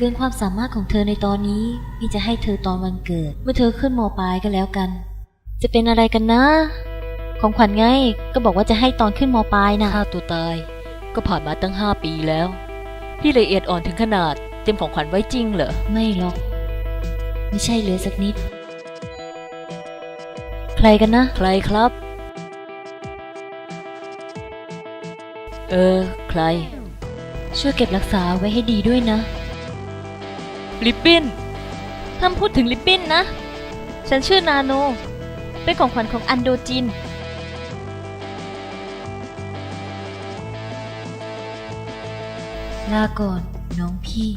เกินความสามารถของเธอในตอนนี้พี่จะให้เธอตอนวันเกิด เมื่อเธอขึ้นมปลายก็แล้วกัน จะเป็นอะไรกันนะ ของขวัญไงก็บอกว่าจะให้ตอนขึ้นมปลายนะฆ่าตัวตาย ก็ผ่านมาตั้งห้าปีแล้ว พี่ละเอียดอ่อนถึงขนาดเตรียมของขวัญไว้จริงเหรอไม่หรอก ไม่ใช่เลยสักนิด ใครกันนะ ใครครับ เออ ใคร ช่วยเก็บรักษาไว้ให้ดีด้วยนะ ลิปปิ้นห้ามพูดถึงลิปปิ้นนะ ฉันชื่อนาโน เป็นของขวัญของอันโดจิน ลาก่อนน้องพี่